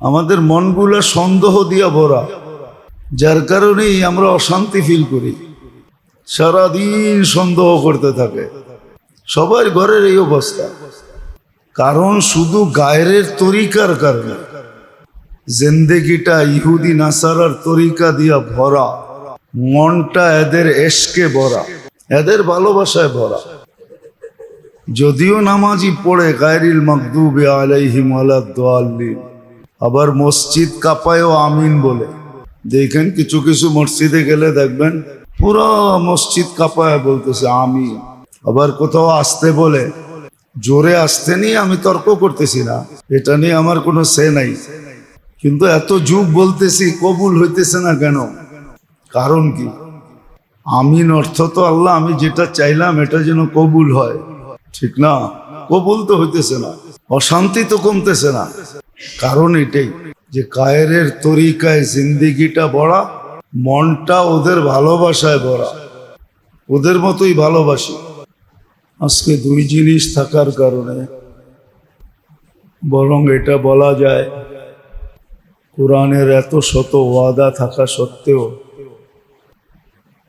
আমাদের মনগুলা সন্দেহ দিয়া ভরা। যার কারণেই আমরা অশান্তি ফিল করি। সারাদিন সন্দেহ করতে থাকে। সবার ঘরের এই অবস্থা। কারণ শুধু গায়ের তরিকার কারণে। জেন্দেগিটা ইহুদি নাসারার তরিকা দিয়া ভরা। মনটা এদের এসকে ভরা। এদের ভালোবাসায় ভরা। যদিও নামাজি পড়ে গায়রিল মকদুবে আলাইহিম আলাদ্দাল্লিন। আবার মসজিদ কাপায়ও আমিন বলে। দেখেন কিছু কিছু মসজিদে গেলে দেখবেন পুরো মসজিদ কাপায় বলতেছে আমিন। আবার কোথাও আসতে বলে, জোরে আসতে নিয়ে আমি তর্ক করতেছি না। এটা নিয়ে আমার কোনো সে নাই। কিন্তু এত যুগ বলতেছি, কবুল হইতেছে না কেন? কারণ কি? আমিন অর্থ তো আল্লাহ, আমি যেটা চাইলাম এটা যেন কবুল হয়। ঠিক না? কবুল তো হইতেছে না। অশান্তি তো কমতেছে না। কারণ এটাই যে কায়ের তরিকায় জিন্দিগিটা বড়া মনটা ওদের ভালোবাসায় ভরা। ওদের মতোই ভালোবাসি। আজকে দুই জিনিস থাকার কারণে বরং এটা বলা যায়, কোরআনের এত শত ওয়াদা থাকা সত্ত্বেও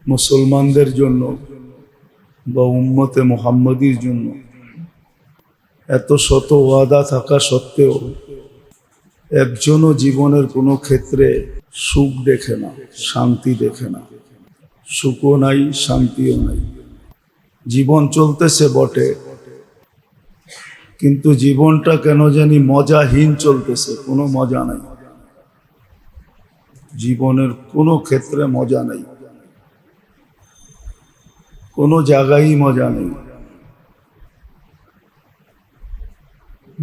মুসলমানদের জন্য বা উম্মতে মোহাম্মদীর জন্য এত শত ওয়াদা থাকা সত্ত্বেও একজনও জীবনের কোনো ক্ষেত্রে সুখ দেখে না, শান্তি দেখে না। সুখও নাই, শান্তিও নাই। জীবন চলতেছে বটে, কিন্তু জীবনটা কেন জানি মজাহীন চলতেছে, কোনো মজা নাই। জীবনের কোনো ক্ষেত্রে মজা নেই। কোনো জায়গায় মজা নেই।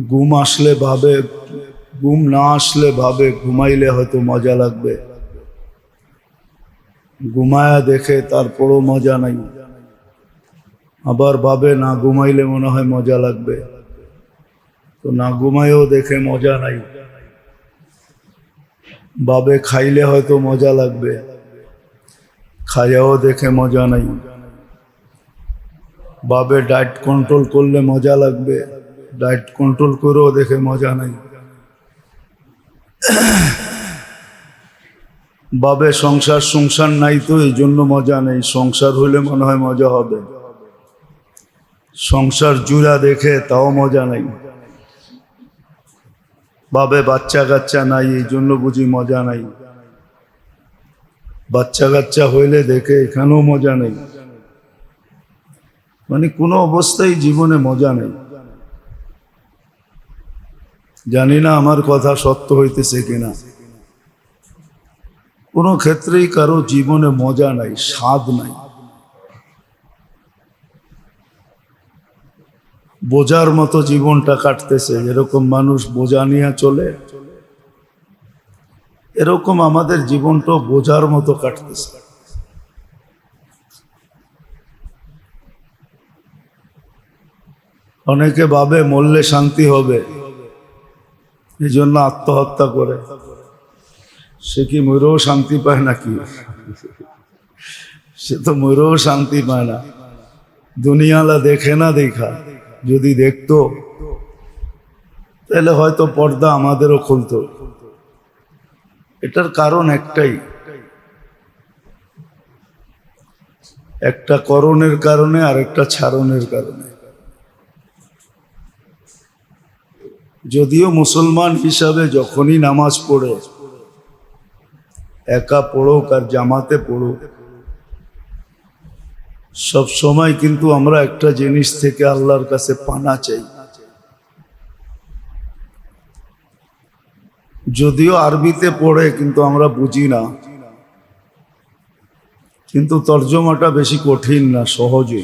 ঘুম আসলে ভাবে ঘুম না আসলে ভাবে, ঘুমাইলে হয়তো মজা লাগবে। ঘুমায়া দেখে তারপরও মজা নাই। আবার ভাবে, না ঘুমাইলে মনে হয় মজা লাগবে। তো না ঘুমাইও দেখে মজা নাই। বাবে খাইলে হয়তো মজা লাগবে। খাইয়াও দেখে মজা নাই। বাবে ডায়েট কন্ট্রোল করলে মজা লাগবে। ডায়েট কন্ট্রোল করেও দেখে মজা নাই। বাবে সংসার সংসার নাই তো এই জন্য মজা নেই। সংসার হইলে মনে হয় মজা হবে। সংসার জুড়া দেখে তাও মজা নাই। বাবে বাচ্চা কাচ্চা নাই এই জন্য বুঝি মজা নাই। বাচ্চা কাচ্চা হইলে দেখে এখানেও মজা নেই। মানে কোনো অবস্থায় জীবনে মজা নেই। জানি না আমার কথা সত্য হইতেছে কিনা। কোনো ক্ষেত্রেই কারও জীবনে মজা নাই, স্বাদ নাই। বোঝার মতো জীবনটা কাটতেছে, এরকম মানুষ বোঝা নিয়ে চলে। এরকম আমাদের জীবনটা বোঝার মতো কাটতেছে। অনেকে ভাবে মরলে শান্তি হবে। এই জন্য আত্মহত্যা করে। সে কি মরেও শান্তি পায় নাকি? সে তো মরেও শান্তি পায় না। দুনিয়ালা দেখে না দেখা, যদি দেখতো, তাহলে হয়তো পর্দা আমাদেরও খুলতো। এটার কারণ একটাই। একটা করণের কারণে আর একটা ছাড়নের কারণে। যদিও মুসলমান হিসাবে যখনই নামাজ পড়ে, একা পড়ুক আর জামাতে পড়ুক, সব সময় কিন্তু আমরা একটা জিনিস থেকে আল্লাহর কাছে পানা চাই। যদিও আরবিতে পড়ে কিন্তু আমরা বুঝি না, কিন্তু তর্জমাটা বেশি কঠিন না সহজে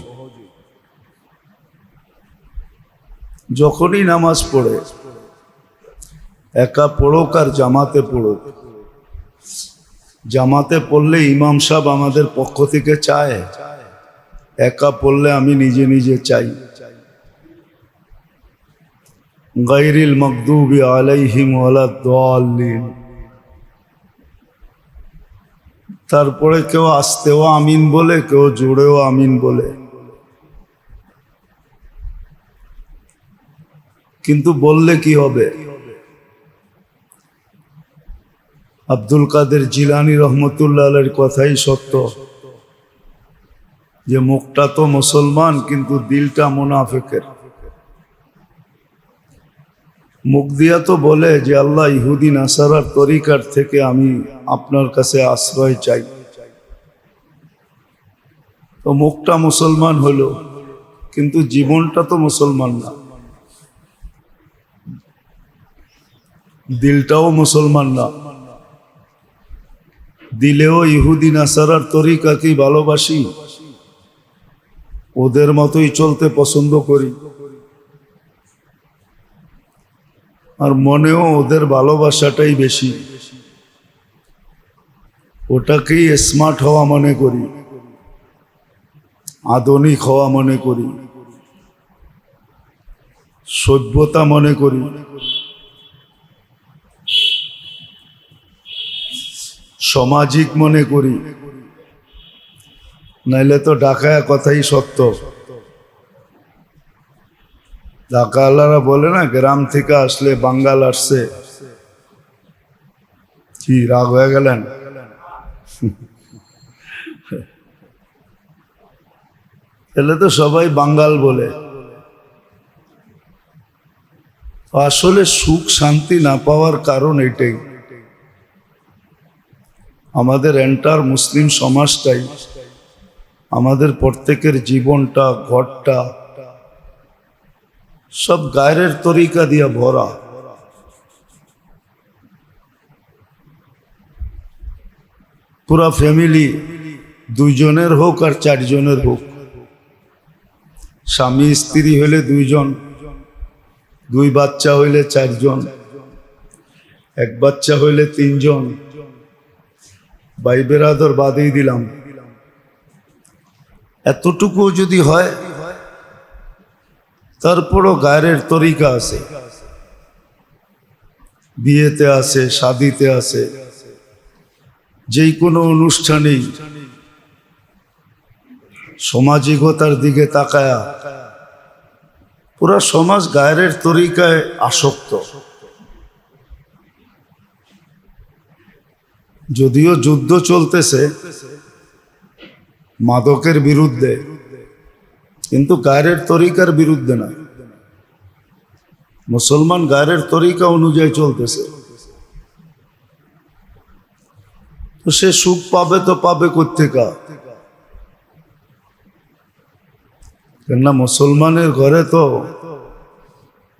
যখনই নামাজ পড়ে একা পড়ুক আর জামাতে পড়ুক। জামাতে পড়লে ইমাম সাহেব আমাদের পক্ষ থেকে চায়। একা পড়লে আমি নিজে নিজে চাই। গাইরিল মকদুবি আলাইহিম ওয়ালাদ্দাল্লিন তারপরে কেউ আসতেও আমিন বলে, কেউ জোরেও আমিন বলে। কিন্তু বললে কি হবে? আব্দুল কাদের জিলানি রহমতুল্লাহ আলের কথাই সত্য। যে মুখটা তো মুসলমান, কিন্তু দিলটা মুনাফেকের। মুখ দিয়া তো বলে যে আল্লাহ ইহুদিন নাসারার তরিকার থেকে আমি আপনার কাছে আশ্রয় চাই। তো মুখটা মুসলমান হলো, কিন্তু জীবনটা তো মুসলমান না। দিলটাও মুসলমান না। দিলেও ইহুদি নাসারার তরিকাকেই ভালোবাসি? ওদের মতোই চলতে পছন্দ করি। আর মনেও ওদের ভালোবাসাটাই বেশি। ওটাকেই স্মার্ট হওয়া মনে করি। আধুনিক হওয়া মনে করি। সভ্যতা মনে করি। সামাজিক মনে করি। নাইলে তো ডাকায় কথাই সত্য। ঢাকাওয়ালারা বলে না, গ্রাম থেকে আসলে বাঙ্গাল আসছে। কি রাগ হয়ে গেলেন? তাহলে তো সবাই বাঙ্গাল বলে। আসলে সুখ শান্তি না পাওয়ার কারণ এটাই। আমাদের এন্টার মুসলিম সমাজটাই, আমাদের প্রত্যেকের জীবনটা, ঘরটা, সব গায়ের তরিকা দিয়া ভরা। পুরা ফ্যামিলি দুইজনের হোক আর চারজনের হোক। স্বামী, স্ত্রী হইলে দুইজন, দুই বাচ্চা হইলে চারজন, এক বাচ্চা হইলে তিনজন ভাই বেরাদর বাদেই দিলাম। এতটুকু যদি হয়, তারপরও গায়ের তরিকা আছে। বিয়েতে আছে, শাদিতে আছে, যেই কোনো অনুষ্ঠানেই সামাজিকতার দিকে তাকায়া পুরা সমাজ গায়ের তরিকায় আসক্ত। যদিও যুদ্ধ চলতেছে, মাদকের বিরুদ্ধে, কিন্তু গায়ের তরিকার বিরুদ্ধে না। মুসলমান গায়ের তরিকা অনুযায়ী চলতেছে। তো সে সুখ পাবে তো পাবে কোথেকা কেননা মুসলমানের ঘরে তো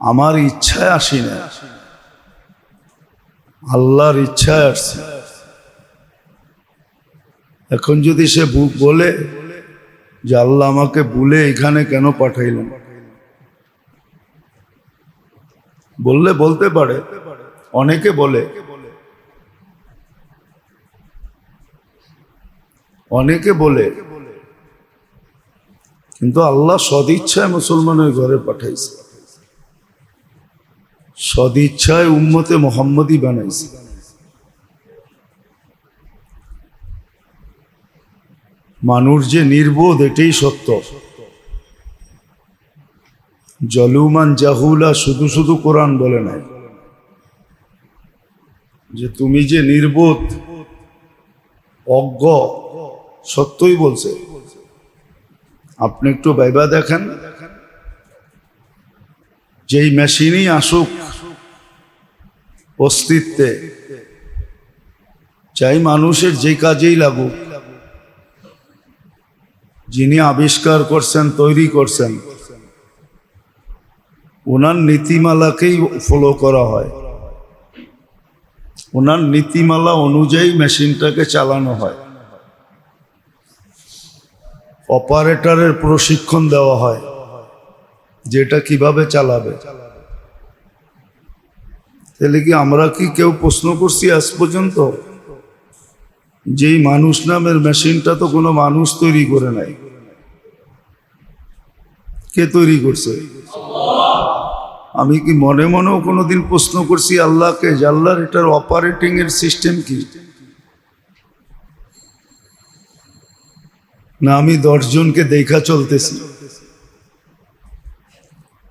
আমার ইচ্ছায় আসি না আল্লাহর ইচ্ছায় আসছি। এখন যদি সে বলে যে আল্লাহ আমাকে বলে এখানে কেন পাঠাইলেন? বললে বলতে পারে, অনেকে বলে। অনেকে বলে, কিন্তু আল্লাহ সদিচ্ছায় মুসলমানের ঘরে পাঠাইছে। সদিচ্ছায় উম্মতে মোহাম্মদই বানাইছে। মানুষ যে নির্বোধ, এটাই সত্য। জলুমান জাহুলা শুধু শুধু কোরআন বলে নাই। যে তুমি যে নির্বোধ, অজ্ঞ, সত্যই বলছে। আপনি একটু বাইবা দেখেন। যেই মেশিনই আসুক অস্তিত্বে চাই মানুষের যে কাজেই লাগুক যিনি আবিষ্কার করছেন, তৈরি করছেন, ওনার নীতিমালাকেই ফলো করা হয়। ওনার নীতিমালা অনুযায়ী মেশিনটাকে চালানো হয়। অপারেটরের প্রশিক্ষণ দেওয়া হয়, যেটা কীভাবে চালাবে। তাহলে কি আমরা কি কেউ প্রশ্ন করছি আজ পর্যন্ত? যেই মানুষ নামের মেশিনটা তো কোনো মানুষ তৈরি করে নাই। কে তৈরি করছে? আমি কি মনে মনেও কোনোদিন প্রশ্ন করছি, আল্লাহকে যে আল্লাহর এটার অপারেটিং এর সিস্টেম কি? না, আমি দশজনকে দেখা চলতেছি।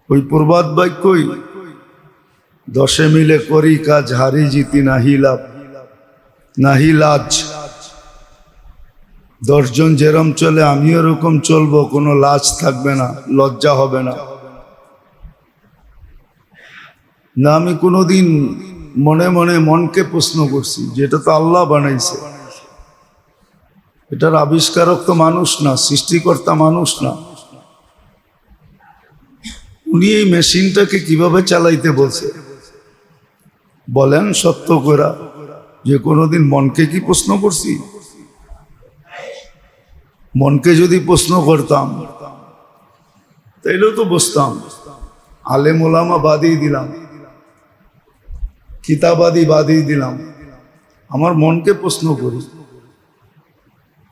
ওই প্রবাদ বাক্যই দশে মিলে করি কাজ, হারি জিতি না হিলাপ নাহি লাজ। দশজন যেরম চলে, আমিও ওরকম চলবো, কোনো লাজ থাকবে না, লজ্জা হবে না। না, আমি কোনোদিন মনে মনে মনকে প্রশ্ন করছি, যেটা তো আল্লাহ বানাইছে। এটার আবিষ্কারক তো মানুষ না, সৃষ্টিকর্তা মানুষ না। উনি এই মেশিনটাকে কীভাবে চালাইতে বলছে? বলেন সত্য করা যে কোনোদিন মনকে কি প্রশ্ন করছি? মনকে যদি প্রশ্ন করতাম, তাইলেও তো বসতাম। আলেম ওলামা বাদিয়ে দিলাম। কিতাবাদি বাদিয়ে দিলাম। আমার মনকে প্রশ্ন করি।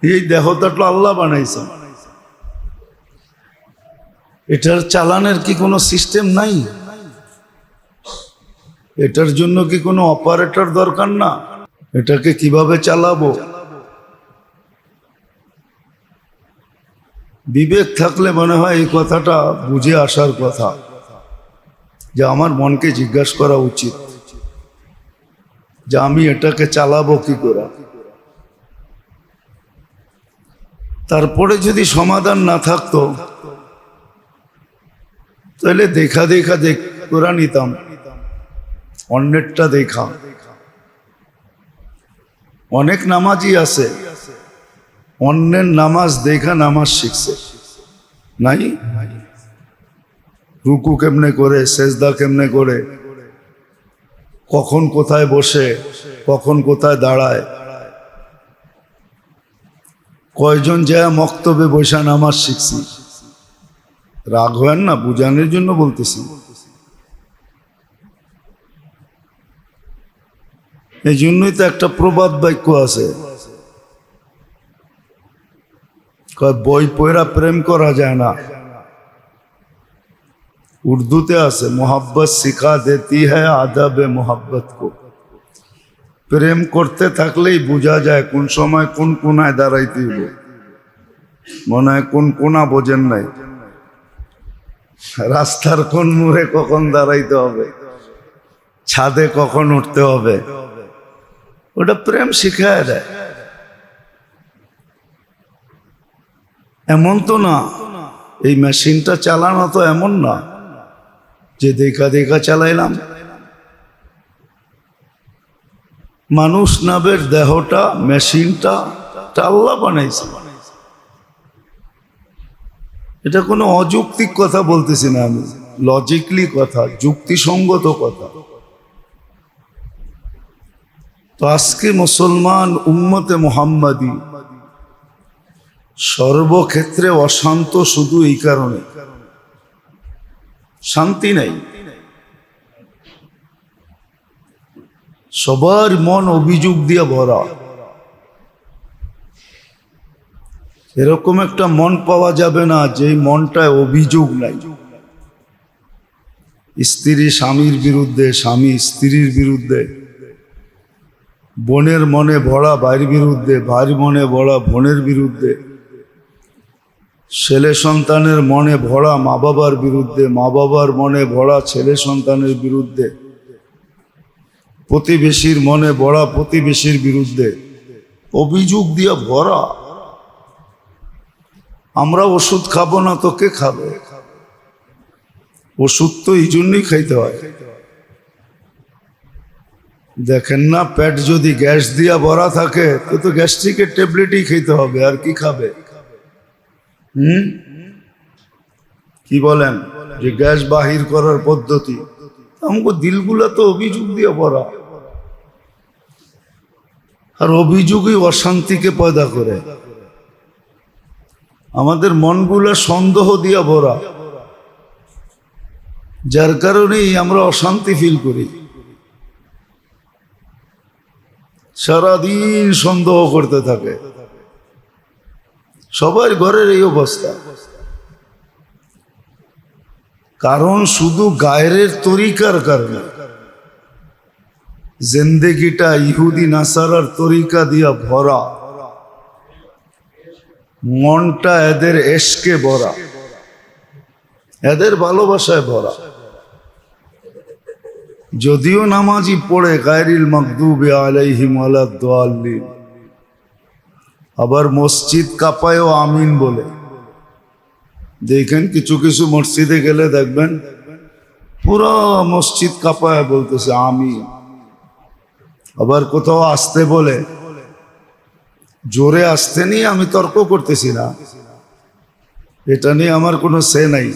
এই দেহটা তো আল্লাহ বানাইছে এটার চালানের কি কোনো সিস্টেম নাই? এটার জন্য কি কোনো অপারেটর দরকার না? এটাকে কীভাবে চালাবো? বিবেক থাকলে মনে হয় এই কথাটা বুঝে আসার কথা, যে আমার মনকে জিজ্ঞাসা করা উচিত, যে আমি এটাকে চালাবো কি করে। তারপরে যদি সমাধান না থাকতো, তাহলে দেখা দেখা দেখ করে নিতাম, অন্যেরটা দেখা। অনেক নামাজই আছে অন্যের নামাজ দেখা নামাজ শিখছে। নাই? রুকু কেমনে করে, সেজদা কেমনে করে? কখন কোথায় বসে, কখন কোথায় দাঁড়ায়? কয়জন যায় মক্তবে বৈশা নামাজ শিখছি? রাগ হয় না? বুঝানোর জন্য বলতেছি। এই জন্যই তো একটা প্রবাদ বাক্য আছে। বই পয়রা প্রেম করা যায় না। উর্দুতে আছে, মোহাব্বত শিখা দেতি হ্যাঁ আদাবে মোহাব্বত কো। প্রেম করতে থাকলেই বোঝা যায় কোন সময় কোন কোনায় দাঁড়াইতে হবে মনে হয় কোন কোনা বোঝেন নাই। রাস্তার কোন মুড়ে কখন দাঁড়াইতে হবে? ছাদে কখন উঠতে হবে? ওটা প্রেম শিখায় দেয়। এমন তো না। এই মেশিনটা চালানো তো এমন না যে দেখা দেখা চালাইলাম। মানুষ নাবের দেহটা, মেশিনটা আল্লাহ বানাইছে। এটা কোনো অযৌক্তিক কথা বলতেছি না আমি। লজিকলি কথা, যুক্তিসঙ্গত কথা। তো আজকে মুসলমান উম্মতে মোহাম্মদী সর্বক্ষেত্রে অশান্ত শুধু এই কারণে। শান্তি নাই। সবার মন অভিযোগ দিয়ে ভরা। এরকম একটা মন পাওয়া যাবে না যে মনটায় অভিযোগ নাই। স্ত্রী স্বামীর বিরুদ্ধে, স্বামী স্ত্রীর বিরুদ্ধে, বোনের মনে ভরা ভাইয়ের বিরুদ্ধে, ভাইয়ের মনে ভরা বোনের বিরুদ্ধে ছেলে সন্তানের মনে ভরা মা বাবার বিরুদ্ধে, মা বাবার মনে ভরা ছেলে সন্তানের বিরুদ্ধে, প্রতিবেশীর মনে ভরা প্রতিবেশীর বিরুদ্ধে অভিযোগ দিয়ে ভরা। আমরা ওষুধ খাব না তো কে খাবে? ওষুধ তো এই জন্যই খাইতে হয়। দেখেন না, পেট যদি গ্যাস দিয়া ভরা থাকে, তো তো গ্যাস্ট্রিকের ট্যাবলেটই খেতে হবে, আর কি খাবে? কি বলেন? যে গ্যাস বাহির করার পদ্ধতি। আমাকে দিলগুলা তো অভিযোগ দিয়ে ভরা আর অভিযোগই অশান্তিকে পয়দা করে। আমাদের মনগুলা সন্দেহ দিয়া ভরা। যার কারণেই আমরা অশান্তি ফিল করি। সারাদিন সন্দেহ করতে থাকে। সবার ঘরের এই অবস্থা। কারণ শুধু গায়ের তরিকার কারণে। জেন্দেগিটা ইহুদি নাসারার তরিকা দিয়া ভরা। মনটা এদের এসকে ভরা। এদের ভালোবাসায় ভরা। যদিও নামাজি পড়ে গায়রিল মকদুবে আলাইহিম আলাদ্দাল্লিন। আবার মসজিদ কাপায়ও আমিন বলে। দেখেন কিছু কিছু মসজিদে গেলে দেখবেন পুরো মসজিদ কাপায় বলতেছে আমিন। আবার কোথাও আসতে বলে, জোরে আসতে নিয়ে আমি তর্ক করতেছি না। এটা নিয়ে আমার কোনো সে নাই।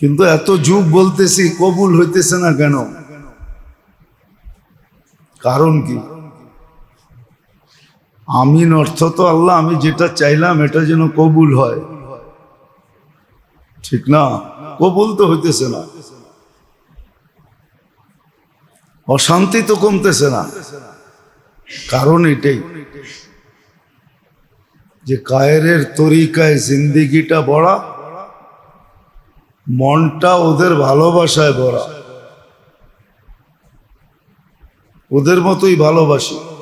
কিন্তু এত যুগ বলতেছি, কবুল হইতেছে না কেন? কারণ কি? আমিন অর্থ তো আল্লাহ, আমি যেটা চাইলাম এটা যেন কবুল হয়। ঠিক না? কবুল তো হইতেছে না। অশান্তি তো কমতেছে না। কারণ এটাই যে কায়েরের তরিকায় জিন্দিগিটা বড়া, মনটা ওদের ভালোবাসায় ভরা। ওদের মতোই ভালোবাসি।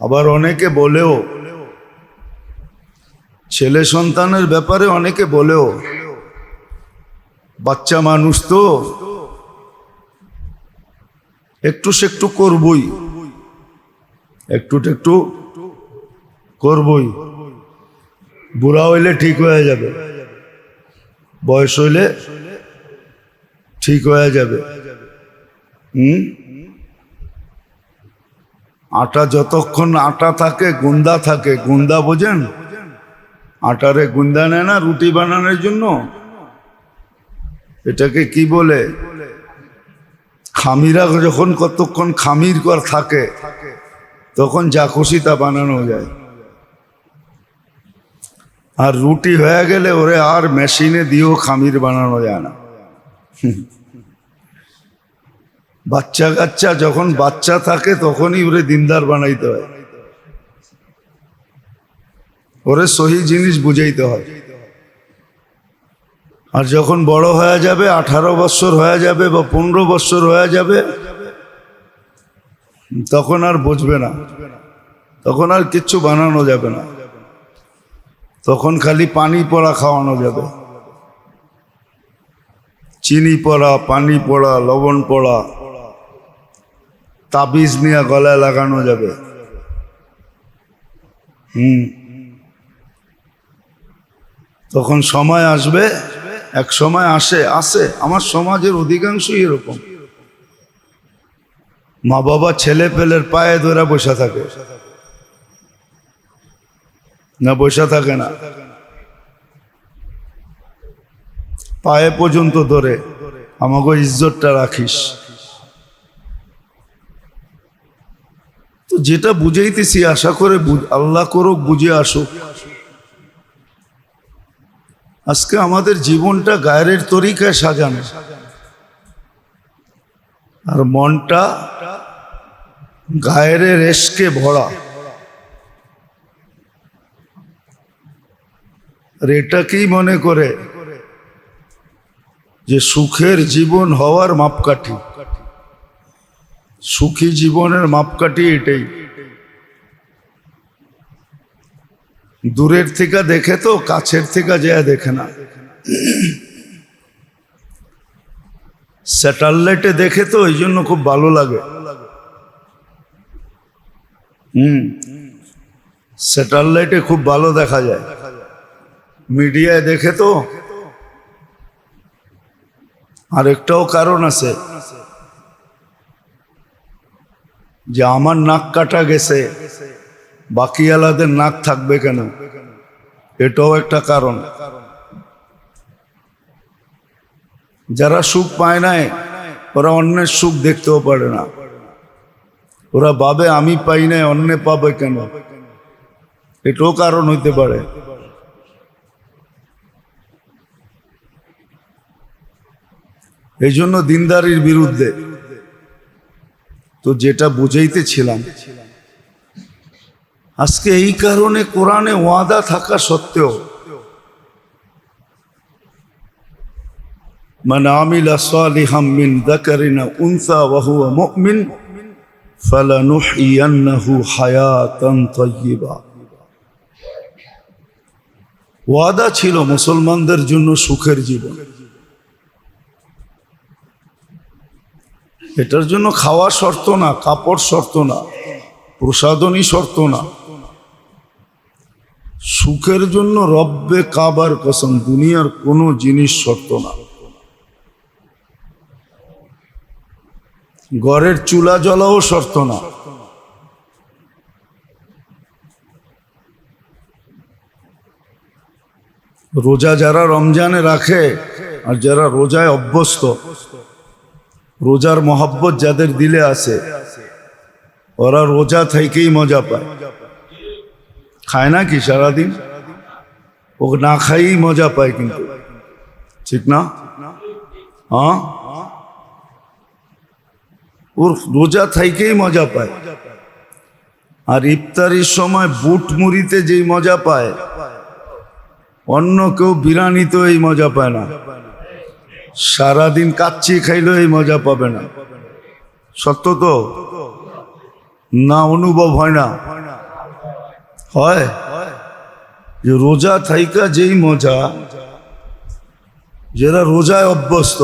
আবার অনেকে বলেও, ছেলে সন্তানের ব্যাপারে অনেকে বলেও, বাচ্চা মানুষ তো একটু সে একটু করবই, একটু একটু করবই। বুড়া হইলে ঠিক হয়ে যাবে, বয়স হইলে ঠিক হয়ে যাবে। হুম? আটা যতক্ষণ আটা থাকে, গুন্দা থাকে। গুন্দা বোঝেন? আটারে গুন্দা নেয় না, রুটি বানানোর জন্য। এটাকে কি বলে? খামিরা যখন কতক্ষণ খামির কর থাকে, তখন যা খুশি তা বানানো যায়। আর রুটি হয়ে গেলে ওরে আর মেশিনে দিয়েও খামির বানানো যায় না। বাচ্চা কাচ্চা যখন বাচ্চা থাকে, তখনই ওরে দিনদার বানাইতে হয়। ওরে সহি জিনিস বুঝাইতে হয়। আর যখন বড় হয়ে যাবে, আঠারো বছর হয়ে যাবে বা পনেরো বছর হয়ে যাবে, তখন আর বুঝবে না। তখন আর কিচ্ছু বানানো যাবে না। তখন খালি পানি পড়া খাওয়ানো যাবে। চিনি পড়া, পানি পড়া, লবণ পড়া তাবিজ নিয়ে গলায় লাগানো যাবে। হুম। তখন সময় আসবে, এক সময় আসে আসে। আমার সমাজের অধিকাংশই এরকম। মা বাবা ছেলে পেলের পায়ে ধরে বসে থাকে। না, বসে থাকে না। পায়ে পর্যন্ত ধরে। আমাকে ইজ্জতটা রাখিস তো যেটা বুঝাইতেছি, আশা করে আল্লাহ করুক বুঝে আসুক। আজকে আমাদের জীবনটা গায়ের তরিকায় সাজানো। আর মনটা গায়ের রেশকে ভরা। আর এটাকেই মনে করে যে সুখের জীবন হওয়ার মাপকাঠি। সুখী জীবনের মাপকাঠি এটাই। দূরের থেকে দেখে তো, কাছের থেকে যায় দেখে না। স্যাটেলাইটে দেখে তো, এই জন্য খুব ভালো লাগে। হুম। স্যাটেলাইটে খুব ভালো দেখা যায়। মিডিয়ায় দেখে তো। আর একটাও কারণ আছে। যে আমার নাক কাটা গেছে বাকি আলাদের নাক থাকবে কেন? এটাও একটা কারণ। যারা সুখ পায় নাই, ওরা অন্যের সুখ দেখতেও পারে না। ওরা ভাবে, আমি পাই নাই, অন্য পাবে কেন? এটাও কারণ হইতে পারে। এই জন্য দিনদারির বিরুদ্ধে তো যেটা বুঝাইতেছিলাম আজকে এই কারণে কোরআনে ওয়াদা থাকা সত্ত্বেও من عمل صالحا من ذكر أو أنثى وهو مؤمن فلنحيينه حياة طيبة ওয়াদা ছিল মুসলমানদের জন্য সুখের জীবন এটার জন্য খাওয়া শর্ত না, কাপড় শর্ত না প্রসাদনী শর্ত না। সুখের জন্য রব্বে কাবার কসম, দুনিয়ার কোনো জিনিস শর্ত না। ঘরের চুলা জ্বলাও শর্ত না। রোজা যারা রমজানে রাখে, আর যারা রোজায় অভ্যস্ত রোজার মহব্বত যাদের দিলে আছে, ওরা রোজা থেকেই মজা পায়। খায় না কি সারাদিন? ও না খাইই মজা পায় কিন্তু। ঠিক না? হ্যাঁ? ওর রোজা থেকেই মজা পায়। আর ইফতারির সময় বুট মুড়িতে যেই মজা পায়, অন্য কেউ বিরানিতেও এই মজা পায় না। সারাদিন কাচ্চি খাইলেও এই মজা পাবে না। সত্য তো? না, অনুভব হয় না। হয়? যে রোজা থাইকা যেই মজা, যারা রোজায় অভ্যস্ত।